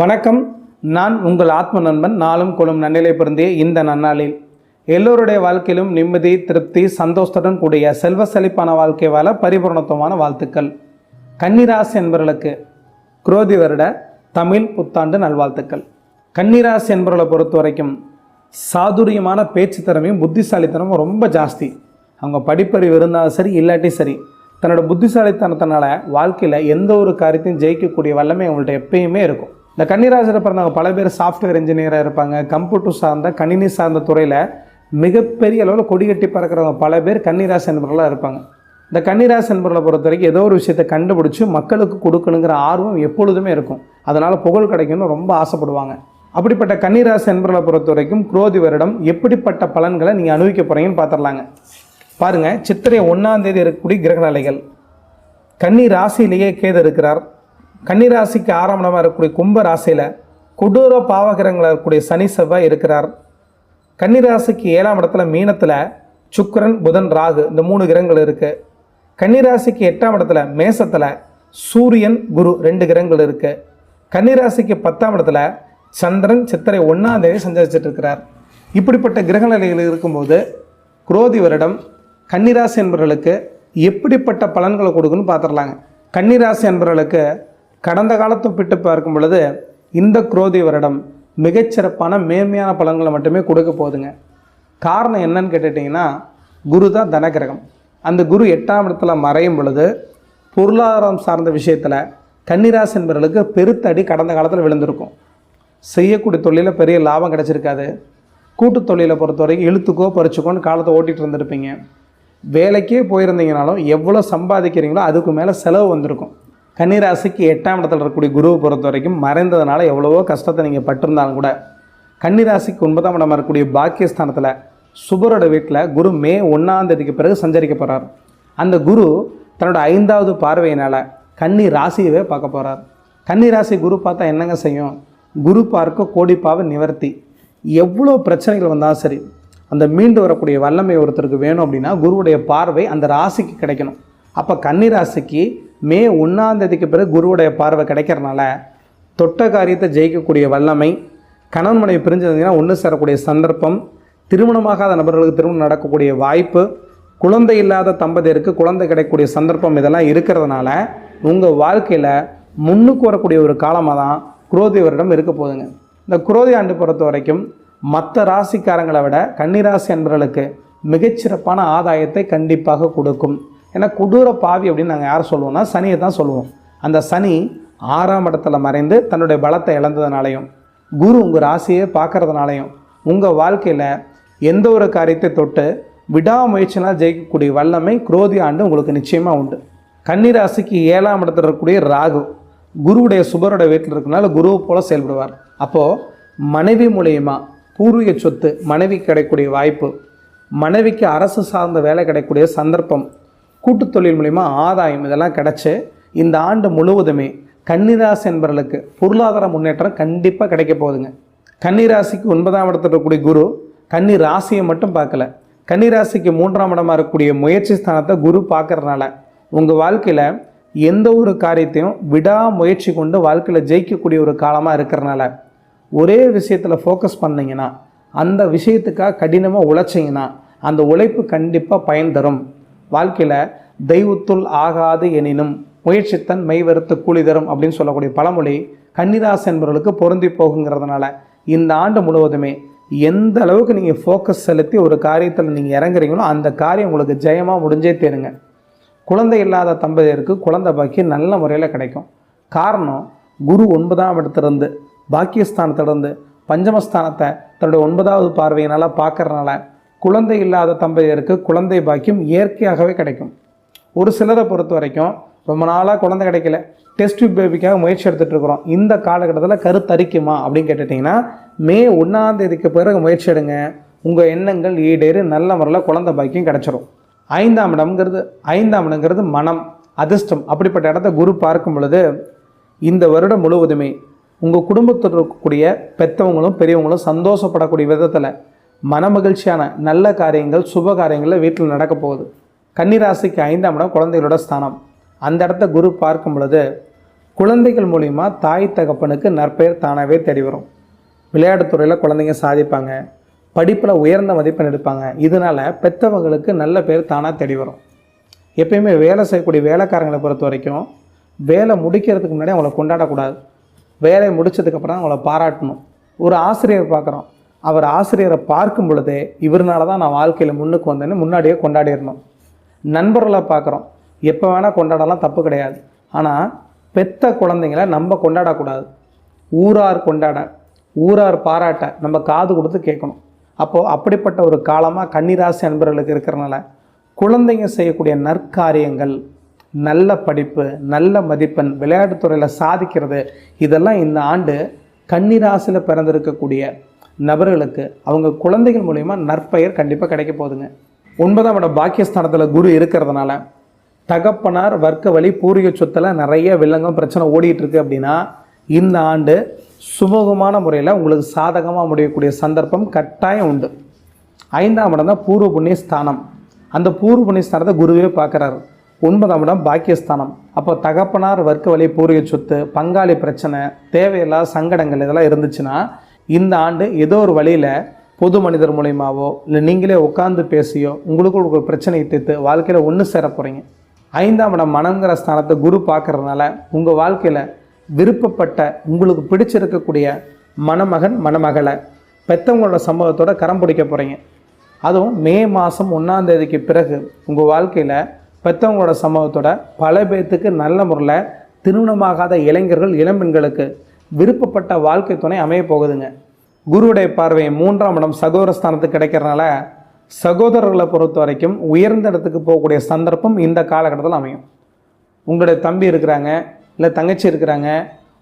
வணக்கம். நான் உங்கள் ஆத்ம நண்பன் நாளும் குளம் நன்னிலை பிறந்தே இந்த நன்னாளில். எல்லோருடைய வாழ்க்கையிலும் நிம்மதி திருப்தி சந்தோஷத்துடன் கூடிய செல்வ செழிப்பான வாழ்க்கை வாழ பரிபூர்ணத்துவமான வாழ்த்துக்கள். கன்னிராசி என்பவர்களுக்கு குரோதி வருட தமிழ் புத்தாண்டு நல்வாழ்த்துக்கள். கன்னிராசி என்பவர்களை பொறுத்த வரைக்கும் சாதுரியமான பேச்சு திறமையும் புத்திசாலித்தனமும் ரொம்ப ஜாஸ்தி. அவங்க படிப்பறிவு இருந்தாலும் சரி இல்லாட்டி சரி தன்னோட புத்திசாலித்தனத்தினால வாழ்க்கையில் எந்த ஒரு காரியத்தையும் ஜெயிக்கக்கூடிய வல்லமை அவங்கள்ட்ட எப்பயுமே இருக்கும். இந்த கன்னிராசியில் பிறந்தவங்க பல பேர் சாஃப்ட்வேர் இன்ஜினியராக இருப்பாங்க. கம்ப்யூட்டர் சார்ந்த கணினி சார்ந்த துறையில் மிகப்பெரிய அளவில் கொடிகட்டி பறக்கிறவங்க பல பேர் கன்னிராசி என்பவர்களாக இருப்பாங்க. இந்த கன்னிராசி என்பவர்களை பொறுத்த வரைக்கும் ஏதோ ஒரு விஷயத்தை கண்டுபிடிச்சி மக்களுக்கு கொடுக்கணுங்கிற ஆர்வம் எப்பொழுதுமே இருக்கும். அதனால் புகழ் கிடைக்கணும்னு ரொம்ப ஆசைப்படுவாங்க. அப்படிப்பட்ட கன்னிராசி என்பவர்களை பொறுத்த வரைக்கும் குரோதி வருடம் எப்படிப்பட்ட பலன்களை நீங்கள் அனுபவிக்க போகிறீங்கன்னு பார்த்துடலாங்க பாருங்கள் சித்திரை ஒன்றாம் தேதி இருக்கக்கூடிய கிரகநிலைகள். கன்னி ராசியிலேயே கேது இருக்கிறார். கன்னிராசிக்கு ஆறாம் இடமாக இருக்கக்கூடிய கும்ப ராசியில் கொடூர பாவகிரகங்களாக இருக்கக்கூடிய சனி செவ்வாய் இருக்கிறார். கன்னிராசிக்கு ஏழாம் இடத்துல மீனத்தில் சுக்கரன் புதன் ராகு இந்த மூணு கிரகங்கள் இருக்குது கன்னிராசிக்கு எட்டாம் இடத்துல மேசத்தில் சூரியன் குரு ரெண்டு கிரகங்கள் இருக்குது கன்னிராசிக்கு பத்தாம் இடத்துல சந்திரன் சித்திரை ஒன்றாம் தேதி சஞ்சரிச்சிட்டு இருக்கிறார். இப்படிப்பட்ட கிரக நிலைகள் இருக்கும்போது குரோதி வருடம் கன்னிராசி என்பவர்களுக்கு எப்படிப்பட்ட பலன்களை கொடுக்குன்னு பார்த்துடலாங்க. கன்னிராசி என்பவர்களுக்கு கடந்த காலத்தை ஒப்பிட்டு பார்க்கும் பொழுது இந்த குரோதி வருடம் மிகச்சிறப்பான மேன்மையான பலன்களை மட்டுமே கொடுக்க போகுதுங்க. காரணம் என்னன்னு கேட்டுட்டிங்கன்னா குரு தான் தனகிரகம். அந்த குரு எட்டாம் இடத்துல மறையும் பொழுது பொருளாதாரம் சார்ந்த விஷயத்தில் கன்னிராசி என்பவர்களுக்கு பெருத்தடி கடந்த காலத்தில் விழுந்திருக்கும். செய்யக்கூடிய தொழிலில் பெரிய லாபம் கிடச்சிருக்காது. கூட்டு தொழிலை பொறுத்த வரைக்கும் இழுத்துக்கோ பறிச்சுக்கோன்னு காலத்தை ஓட்டிகிட்டு இருந்திருப்பீங்க. வேலைக்கே போயிருந்தீங்கனாலும் எவ்வளோ சம்பாதிக்கிறீங்களோ அதுக்கு மேலே செலவு வந்திருக்கும். கன்னிராசிக்கு எட்டாம் இடத்துல இருக்கக்கூடிய குருவை பொறுத்த வரைக்கும் மறைந்ததுனால எவ்வளவோ கஷ்டத்தை நீங்கள் பட்டிருந்தாலும் கூட கன்னிராசிக்கு ஒன்பதாம் இடமா இருக்கக்கூடிய பாக்கியஸ்தானத்தில் சுபரோட வீட்டில் குரு மே ஒன்றாம் தேதிக்கு பிறகு சஞ்சரிக்க போகிறார் அந்த குரு தன்னோட ஐந்தாவது பார்வையினால் கன்னி ராசியவே பார்க்க போகிறார் கன்னி ராசி குரு பார்த்தா என்னங்க செய்யும்? குரு பார்க்க கோடிப்பாவை நிவர்த்தி. எவ்வளோ பிரச்சனைகள் வந்தாலும் சரி அந்த மீண்டு வரக்கூடிய வல்லமை ஒருத்தருக்கு வேணும் அப்படின்னா குருவுடைய பார்வை அந்த ராசிக்கு கிடைக்கணும். அப்போ கன்னி ராசிக்கு மே ஒன்றாந்தேதிக்கு பிறகு குருவுடைய பார்வை கிடைக்கிறனால தொட்ட காரியத்தை ஜெயிக்கக்கூடிய வல்லமை கணவன் மனைவி பிரிஞ்சிருந்தீங்கன்னா ஒன்று சேரக்கூடிய சந்தர்ப்பம் திருமணமாகாத நபர்களுக்கு திருமணம் நடக்கக்கூடிய வாய்ப்பு குழந்தை இல்லாத தம்பதியருக்கு குழந்தை கிடைக்கக்கூடிய சந்தர்ப்பம் இதெல்லாம் இருக்கிறதுனால உங்கள் வாழ்க்கையில் முன்னுக்கு வரக்கூடிய ஒரு காலமாக தான் குரோதி வருடம் இருக்க போகுதுங்க. இந்த குரோதி ஆண்டு பொறுத்த வரைக்கும் மற்ற ராசிக்காரங்களை விட கன்னிராசி அன்பர்களுக்கு மிகச்சிறப்பான ஆதாயத்தை கண்டிப்பாக கொடுக்கும். ஏன்னா கொடூர பாவி அப்படின்னு நாங்கள் யார் சொல்லுவோம்னா சனியை தான் சொல்லுவோம். அந்த சனி ஆறாம் இடத்துல மறைந்து தன்னுடைய பலத்தை இழந்ததுனாலையும் குரு உங்கள் ராசியை பார்க்கறதுனாலையும் உங்கள் வாழ்க்கையில் எந்த ஒரு காரியத்தை தொட்டு விடாமுயற்சினால் ஜெயிக்கக்கூடிய வல்லமை குரோதி ஆண்டு உங்களுக்கு நிச்சயமாக உண்டு. கன்னிராசிக்கு ஏழாம் இடத்துல இருக்கக்கூடிய ராகு குருவுடைய சுபருடைய வீட்டில் இருக்கனால குருவை போல் செயல்படுவார். அப்போது மனைவி மூலயமா பூர்வீக சொத்து மனைவி கிடைக்கக்கூடிய வாய்ப்பு மனைவிக்கு அரசு சார்ந்த வேலை கிடைக்கக்கூடிய சந்தர்ப்பம் கூட்டுத் தொழில் மூலிமா ஆதாயம் இதெல்லாம் கிடச்சி இந்த ஆண்டு முழுவதுமே கன்னிராசி என்பவர்களுக்கு பொருளாதார முன்னேற்றம் கண்டிப்பாக கிடைக்க போகுதுங்க. கன்னிராசிக்கு ஒன்பதாம் இடத்துல இருக்கக்கூடிய குரு கன்னி ராசியை மட்டும் பார்க்கல. கன்னிராசிக்கு மூன்றாம் இடமாக இருக்கக்கூடிய முயற்சி ஸ்தானத்தை குரு பார்க்கறதுனால உங்கள் வாழ்க்கையில் எந்த ஒரு காரியத்தையும் விடாமுயற்சி கொண்டு வாழ்க்கையில் ஜெயிக்கக்கூடிய ஒரு காலமாக இருக்கிறனால ஒரே விஷயத்தில் ஃபோக்கஸ் பண்ணிங்கன்னா அந்த விஷயத்துக்காக கடினமாக உழைச்சிங்கன்னா அந்த உழைப்பு கண்டிப்பாக பயன் தரும். வாழ்க்கையில் தெய்வத்துள் ஆகாது எனினும் முயற்சித்தன் மெய்வருத்து கூலி தரும் அப்படின்னு சொல்லக்கூடிய பழமொழி கன்னிராசி என்பவர்களுக்கு பொருந்தி போகுங்கிறதுனால இந்த ஆண்டு முழுவதுமே எந்த அளவுக்கு நீங்கள் ஃபோக்கஸ் செலுத்தி ஒரு காரியத்தில் நீங்கள் இறங்குறீங்களோ அந்த காரியம் உங்களுக்கு ஜெயமாக முடிஞ்சே தேருங்க. குழந்தை இல்லாத தம்பதியருக்கு குழந்தை பாக்கியம் நல்ல முறையில் கிடைக்கும். காரணம் குரு ஒன்பதாம் இடத்துலேருந்து பாக்கியஸ்தானத்திலிருந்து பஞ்சமஸ்தானத்தை தன்னுடைய ஒன்பதாவது பார்வையினால் பார்க்குறதுனால குழந்தை இல்லாத தம்பதியருக்கு குழந்தை பாக்கியம் இயற்கையாகவே கிடைக்கும். ஒரு சிலரை பொறுத்த வரைக்கும் ரொம்ப நாளாக குழந்தை கிடைக்கல. டெஸ்ட் டியூப் பேபிக்காக முயற்சி எடுத்துகிட்டு இருக்கிறோம். இந்த காலகட்டத்தில் கருத்தரிக்குமா அப்படின்னு கேட்டுட்டிங்கன்னா மே ஒன்றாந்தேதிக்கு பிறகு முயற்சி எடுங்க. உங்கள் எண்ணங்கள் ஈடேறி நல்ல முறையில் குழந்தை பாக்கியம் கிடச்சிரும். ஐந்தாம் இடம்ங்கிறது ஐந்தாம் இடங்கிறது மனம் அதிர்ஷ்டம். அப்படிப்பட்ட இடத்த குரு பார்க்கும் பொழுது இந்த வருடம் முழுவதுமே உங்கள் குடும்பத்தில் இருக்கக்கூடிய பெற்றவங்களும் பெரியவங்களும் சந்தோஷப்படக்கூடிய விதத்தில் மனமகிழ்ச்சியான நல்ல காரியங்கள் சுப காரியங்களில் வீட்டில் நடக்க போகுது. கன்னிராசிக்கு ஐந்தாம் இடம் குழந்தைகளோட ஸ்தானம். அந்த இடத்த குரு பார்க்கும் பொழுது குழந்தைகள் மூலிமா தாய் தகப்பனுக்கு நற்பெயர் தானாகவே தேடி வரும். விளையாட்டுத்துறையில் குழந்தைங்க சாதிப்பாங்க. படிப்பில் உயர்ந்த மதிப்பெண் எடுப்பாங்க. இதனால் பெற்றவங்களுக்கு நல்ல பேர் தானாக தேடி வரும். எப்பயுமே வேலை செய்யக்கூடிய வேலைக்காரங்களை பொறுத்த வரைக்கும் வேலை முடிக்கிறதுக்கு முன்னாடி அவங்கள கொண்டாடக்கூடாது. வேலையை முடிச்சதுக்கப்புறம் அவங்கள பாராட்டணும். ஒரு ஆசிரியர் பார்க்குறோம். அவர் ஆசிரியரை பார்க்கும் பொழுதே இவர்னால தான் நான் வாழ்க்கையில் முன்னுக்கு வந்தேன்னு முன்னாடியே கொண்டாடிடணும். நண்பர்களை பார்க்குறோம். எப்போ வேணால் கொண்டாடலாம் தப்பு கிடையாது. ஆனால் பெத்த குழந்தைங்கள நம்ம கொண்டாடக்கூடாது. ஊரார் கொண்டாட ஊரார் பாராட்ட நம்ம காது கொடுத்து கேட்கணும். அப்போது அப்படிப்பட்ட ஒரு காலமாக கன்னிராசி அன்பர்களுக்கு இருக்கிறனால குழந்தைங்க செய்யக்கூடிய நற்காரியங்கள் நல்ல படிப்பு நல்ல மதிப்பெண் விளையாட்டுத்துறையில் சாதிக்கிறது இதெல்லாம் இந்த ஆண்டு கன்னிராசியில் பிறந்திருக்கக்கூடிய நபர்களுக்கு அவங்க குழந்தைகள் மூலிமா நற்பெயர் கண்டிப்பாக கிடைக்க போகுதுங்க. ஒன்பதாம் இடம் பாக்கியஸ்தானத்தில் குரு இருக்கிறதுனால தகப்பனார் வர்க்க வழி பூர்வீக சொத்தில் நிறைய வில்லங்கம் பிரச்சனை ஓடிட்டு இருக்கு அப்படின்னா இந்த ஆண்டு சுமூகமான முறையில் உங்களுக்கு சாதகமாக முடியக்கூடிய சந்தர்ப்பம் கட்டாயம் உண்டு. ஐந்தாம் இடம் தான் பூர்வ புண்ணிய ஸ்தானம். அந்த பூர்வ புண்ணிய ஸ்தானத்தை குருவே பார்க்குறாரு. ஒன்பதாம் இடம் பாக்கியஸ்தானம். அப்போ தகப்பனார் வர்க்க வழி பூர்வீக சொத்து பங்காளி பிரச்சனை தேவையில்லாத சங்கடங்கள் இதெல்லாம் இருந்துச்சுன்னா இந்த ஆண்டு ஏதோ ஒரு வழியில் பொது மனிதர் மூலயமாவோ இல்லை நீங்களே உட்காந்து பேசியோ உங்களுக்கு ஒரு பிரச்சனையை தீர்த்து வாழ்க்கையில் ஒன்று சேர போகிறீங்க ஐந்தாம் இடம் மனங்கிற ஸ்தானத்தை குரு பார்க்குறதுனால உங்கள் வாழ்க்கையில் விருப்பப்பட்ட உங்களுக்கு பிடிச்சிருக்கக்கூடிய மணமகன் மணமகளை பெற்றவங்களோட சம்பவத்தோட கரம் பிடிக்க போகிறீங்க அதுவும் மே மாதம் ஒன்றாந்தேதிக்கு பிறகு உங்கள் வாழ்க்கையில் பெற்றவங்களோட சம்பவத்தோட பல பேர்த்துக்கு நல்ல முறையில் திருமணமாகாத இளைஞர்கள் இளம்பெண்களுக்கு விருப்பப்பட்ட வாழ்க்கை துணை அமைய போகுதுங்க. குருவுடைய பார்வை மூன்றாம் இடம் சகோதரஸ்தானத்துக்கு கிடைக்கிறனால சகோதரர்களை பொறுத்த வரைக்கும் உயர்ந்த இடத்துக்கு போகக்கூடிய சந்தர்ப்பம் இந்த காலகட்டத்தில் அமையும். உங்களுடைய தம்பி இருக்கிறாங்க இல்லை தங்கச்சி இருக்கிறாங்க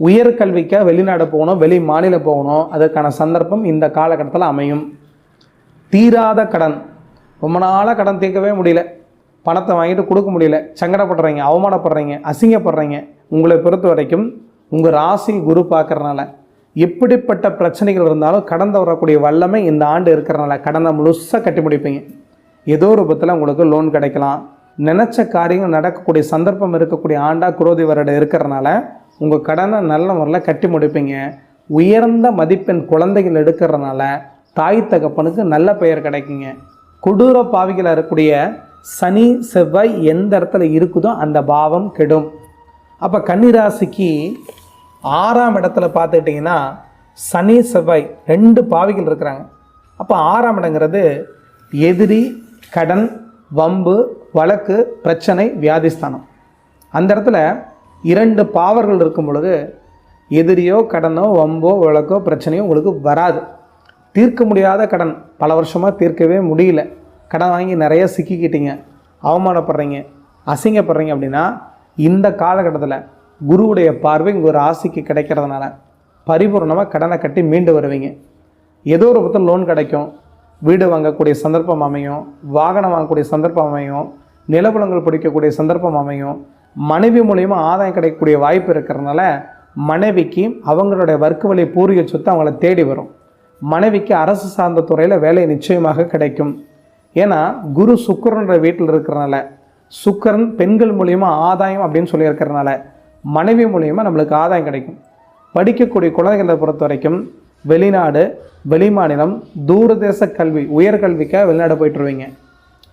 உயர்கல்விக்காக வெளிநாடு போகணும் வெளி மாநிலம் போகணும் அதற்கான சந்தர்ப்பம் இந்த காலகட்டத்தில் அமையும். தீராத கடன். ரொம்ப நாளாக கடன் தீர்க்கவே முடியல. பணத்தை வாங்கிட்டு கொடுக்க முடியல. சங்கடப்படுறீங்க அவமானப்படுறீங்க அசிங்கப்படுறீங்க. உங்களை பொறுத்த வரைக்கும் உங்கள் ராசி குரு பார்க்குறனால எப்படிப்பட்ட பிரச்சனைகள் இருந்தாலும் கடந்து வரக்கூடிய வல்லமை இந்த ஆண்டு இருக்கிறனால கடனை முழுசாக கட்டி முடிப்பீங்க. ஏதோ ரூபத்தில் உங்களுக்கு லோன் கிடைக்கலாம். நினச்ச காரியங்கள் நடக்கக்கூடிய சந்தர்ப்பம் இருக்கக்கூடிய ஆண்டா குரோதி வருடம் இருக்கிறனால உங்கள் கடனை நல்ல முறையில் கட்டி முடிப்பீங்க. உயர்ந்த மதிப்பெண் குழந்தைகள் எடுக்கிறதுனால தாய் தகப்பனுக்கு நல்ல பெயர் கிடைக்குங்க. கொடூர பாவிகளில் இருக்கக்கூடிய சனி செவ்வாய் எந்த இடத்துல இருக்குதோ அந்த பாவம் கெடும். அப்போ கன்னிராசிக்கு ஆறாம் இடத்துல பார்த்துக்கிட்டிங்கன்னா சனி செவ்வாய் ரெண்டு பாவிகள் இருக்கிறாங்க. அப்போ ஆறாம் இடங்கிறது எதிரி கடன் வம்பு வழக்கு பிரச்சனை வியாதிஸ்தானம். அந்த இடத்துல இரண்டு பாவர்கள் இருக்கும் பொழுது எதிரியோ கடனோ வம்போ வழக்கோ பிரச்சனையோ உங்களுக்கு வராது. தீர்க்க முடியாத கடன். பல வருஷமாக தீர்க்கவே முடியல. கடன் வாங்கி நிறைய சிக்கிக்கிட்டீங்க. அவமானப்படுறீங்க. அசிங்கப்படுறீங்க அப்படின்னா இந்த காலகட்டத்தில் குருவுடைய பார்வை உங்கள் ராசிக்கு கிடைக்கிறதுனால பரிபூர்ணமாக கடனை கட்டி மீண்டு வருவீங்க. ஏதோ ஒரு பக்கம் லோன் கிடைக்கும். வீடு வாங்கக்கூடிய சந்தர்ப்பம் அமையும். வாகனம் வாங்கக்கூடிய சந்தர்ப்பம் அமையும். நிலபுலங்கள் பிடிக்கக்கூடிய சந்தர்ப்பம் அமையும். மனைவி மூலயமா ஆதாயம் கிடைக்கக்கூடிய வாய்ப்பு இருக்கிறதுனால மனைவிக்கு அவங்களுடைய வர்க்க வழி பூர்வீக சொத்து அவங்கள தேடி வரும். மனைவிக்கு அரசு சார்ந்த துறையில் வேலை நிச்சயமாக கிடைக்கும். ஏன்னா குரு சுக்கரன்ற வீட்டில் இருக்கிறனால சுக்கரன் பெண்கள் மூலியமாக ஆதாயம் அப்படின்னு சொல்லியிருக்கிறனால மனைவி மூலயமா நம்மளுக்கு ஆதாயம் கிடைக்கும். படிக்கக்கூடிய குழந்தைகளை பொறுத்த வரைக்கும் வெளிநாடு வெளிமாநிலம் தூரதேச கல்வி உயர்கல்விக்காக வெளிநாடு போயிட்டுருவீங்க.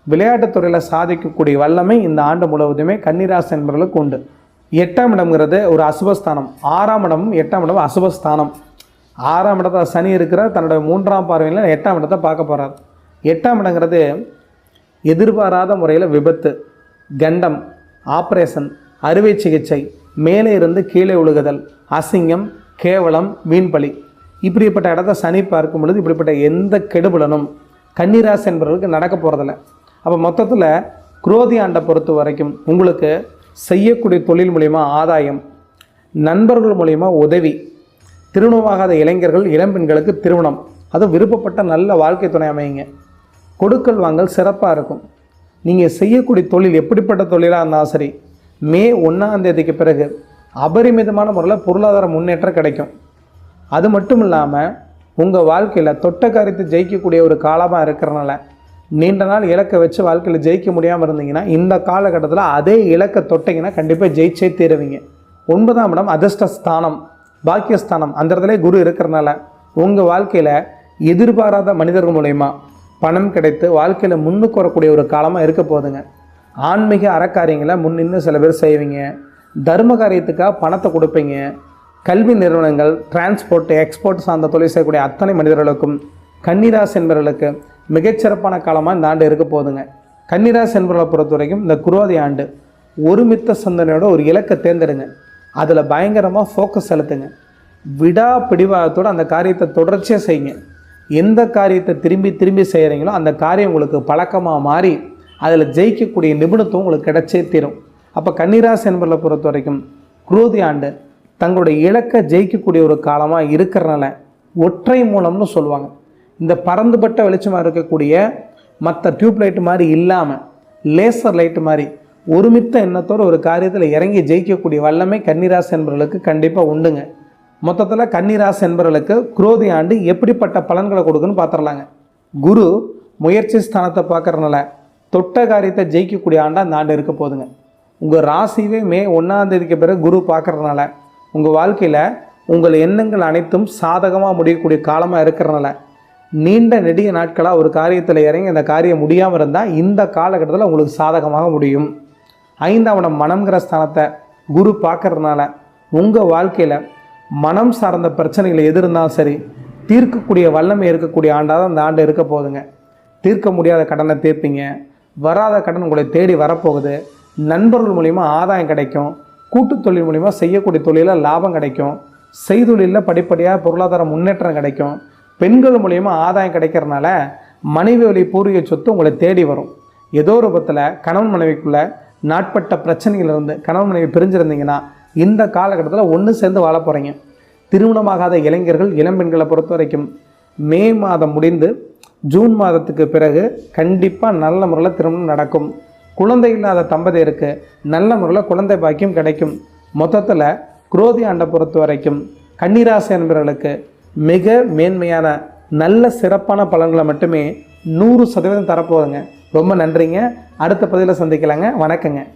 விளையாட்டுத் துறையில் சாதிக்கக்கூடிய வல்லமை இந்த ஆண்டு முழுவதுமே கன்னிராசி என்பவர்களுக்கு உண்டு. எட்டாம் இடம்ங்கிறது ஒரு அசுபஸ்தானம். ஆறாம் இடமும் எட்டாம் இடமும் அசுபஸ்தானம். ஆறாம் இடத்துல சனி இருக்கிற தன்னோட மூன்றாம் பார்வையில் எட்டாம் இடத்தை பார்க்க போகிறார் எட்டாம் இடங்கிறது எதிர்பாராத முறையில் விபத்து கண்டம் ஆப்ரேஷன் அறுவை சிகிச்சை மேலே இருந்து கீழே விழுகுதல் அசிங்கம் கேவலம் வீண்பலி. இப்படிப்பட்ட இடத்த சனி பார்க்கும் பொழுது இப்படிப்பட்ட எந்த கெடுபலனும் கன்னிராசி என்பவர்களுக்கு நடக்க போகிறதில்ல அப்போ மொத்தத்தில் குரோதி ஆண்டை பொறுத்த வரைக்கும் உங்களுக்கு செய்யக்கூடிய தொழில் மூலிமா ஆதாயம் நண்பர்கள் மூலிமா உதவி திருமணமாகாத இளைஞர்கள் இளம்பெண்களுக்கு திருமணம். அதுவும் விருப்பப்பட்ட நல்ல வாழ்க்கை துணை அமையுங்க. கொடுக்கல் வாங்கல் சிறப்பாக இருக்கும். நீங்கள் செய்யக்கூடிய தொழில் எப்படிப்பட்ட தொழிலாக இருந்தாலும் சரி மே ஒன்றாம் தேதிக்கு பிறகு அபரிமிதமான முறையில் பொருளாதார முன்னேற்றம் கிடைக்கும். அது மட்டும் இல்லாமல் உங்கள் வாழ்க்கையில் தொட்ட காரியத்தை ஜெயிக்கக்கூடிய ஒரு காலமாக இருக்கிறனால நீண்ட நாள் இலக்கை வச்சு வாழ்க்கையில் ஜெயிக்க முடியாமல் இருந்தீங்கன்னா இந்த காலகட்டத்தில் அதே இலக்கை தொட்டிங்கன்னா கண்டிப்பாக ஜெயிச்சே தீருவீங்க. ஒன்பதாம் இடம் அதிர்ஷ்ட ஸ்தானம் பாக்கியஸ்தானம். அந்த இடத்துல குரு இருக்கிறனால உங்கள் வாழ்க்கையில் எதிர்பாராத மனிதர்கள் மூலயமா பணம் கிடைத்து வாழ்க்கையில் முன்னுக்கு வரக்கூடிய ஒரு காலமாக இருக்க போகுதுங்க. ஆன்மீக அறக்காரியங்களை முன்னின்று சில பேர் செய்வீங்க. தர்ம காரியத்துக்காக பணத்தை கொடுப்பீங்க. கல்வி நிறுவனங்கள் டிரான்ஸ்போர்ட் எக்ஸ்போர்ட் சார்ந்த தொழில் செய்யக்கூடிய அத்தனை மனிதர்களுக்கும் கன்னிராசி என்பவர்களுக்கு மிகச்சிறப்பான காலமாக இந்த ஆண்டு இருக்க போகுதுங்க. கன்னிராசி என்பவர்களை பொறுத்த வரைக்கும் இந்த குரோதி ஆண்டு ஒருமித்த சிந்தனையோட ஒரு இலக்கை தேர்ந்தெடுங்க. அதில் பயங்கரமாக ஃபோக்கஸ் செலுத்துங்க. விடா பிடிவாதத்தோடு அந்த காரியத்தை தொடர்ச்சியாக செய்யுங்க. எந்த காரியத்தை திரும்பி திரும்பி செய்கிறீங்களோ அந்த காரியம் உங்களுக்கு பழக்கமாக மாறி அதில் ஜெயிக்கக்கூடிய நிபுணத்துவம் உங்களுக்கு கிடைச்சே தீரும். அப்போ கன்னிராசி என்பதை பொறுத்த வரைக்கும் குரோதி ஆண்டு தங்களுடைய இலக்கை ஜெயிக்கக்கூடிய ஒரு காலமாக இருக்கிறனால ஒற்றை மூலம்னு சொல்லுவாங்க. இந்த பறந்துபட்ட வெளிச்சமாக இருக்கக்கூடிய மற்ற டியூப் லைட் மாதிரி இல்லாமல் லேசர் லைட்டு மாதிரி ஒருமித்த எண்ணத்தோடு ஒரு காரியத்தில் இறங்கி ஜெயிக்கக்கூடிய வல்லமை கன்னிராசி என்பவர்களுக்கு கண்டிப்பாக உண்டுங்க. மொத்தத்தில் கன்னிராசி என்பவர்களுக்கு குரோதி ஆண்டு எப்படிப்பட்ட பலன்களை கொடுக்குன்னு பார்த்துடலாங்க. குரு முயற்சி ஸ்தானத்தை பார்க்கறனால தொட்ட காரியத்தை ஜெயிக்கக்கூடிய ஆண்டாக அந்த ஆண்டு இருக்க போதுங்க. உங்கள் ராசிவே மே ஒன்றாந்தேதிக்கு பிறகு குரு பார்க்குறதுனால உங்கள் வாழ்க்கையில் உங்கள் எண்ணங்கள் அனைத்தும் சாதகமாக முடியக்கூடிய காலமாக இருக்கிறனால நீண்ட நெடிய நாட்களாக ஒரு காரியத்தில் இறங்கி அந்த காரியம் முடியாமல் இருந்தால் இந்த காலகட்டத்தில் உங்களுக்கு சாதகமாக முடியும். ஐந்தாவன மனம்ங்கிற ஸ்தானத்தை குரு பார்க்கறதுனால உங்கள் வாழ்க்கையில் மனம் சார்ந்த பிரச்சனைகள் எது இருந்தாலும் சரி தீர்க்கக்கூடிய வல்லமை இருக்கக்கூடிய ஆண்டாக தான் இந்த ஆண்டு இருக்க போதுங்க தீர்க்க முடியாத கடனை தீர்ப்பீங்க. வராத கடன் உங்களை தேடி வரப்போகுது. நண்பர்கள் மூலிமா ஆதாயம் கிடைக்கும். கூட்டுத் தொழில் மூலிமா செய்யக்கூடிய தொழிலில் லாபம் கிடைக்கும். செய்தொழிலில் படிப்படியாக பொருளாதார முன்னேற்றம் கிடைக்கும். பெண்கள் மூலிமா ஆதாயம் கிடைக்கிறனால மனைவி வழி பூர்வீக சொத்து உங்களை தேடி வரும். ஏதோ ஒரு கணவன் மனைவிக்குள்ளே நாட்பட்ட பிரச்சனைகள் இருந்து கணவன் மனைவி பிரிஞ்சிருந்தீங்கன்னா இந்த காலகட்டத்தில் ஒன்று சேர்ந்து வாழ போகிறீங்க திருமணமாகாத இளைஞர்கள் இளம்பெண்களை பொறுத்த வரைக்கும் மே மாதம் முடிந்து ஜூன் மாதத்துக்கு பிறகு கண்டிப்பாக நல்ல முறையில் திருமணம் நடக்கும். குழந்தை இல்லாத தம்பதியருக்கு நல்ல முறையில் குழந்தை பாக்கியம் கிடைக்கும். மொத்தத்தில் குரோதி ஆண்டை பொறுத்த வரைக்கும் கன்னிராசி என்பவர்களுக்கு மிக மேன்மையான நல்ல சிறப்பான பலன்களை மட்டுமே நூறு சதவீதம் தரப்போகுதுங்க. ரொம்ப நன்றிங்க. அடுத்த பதிவில் சந்திக்கலாங்க. வணக்கங்க.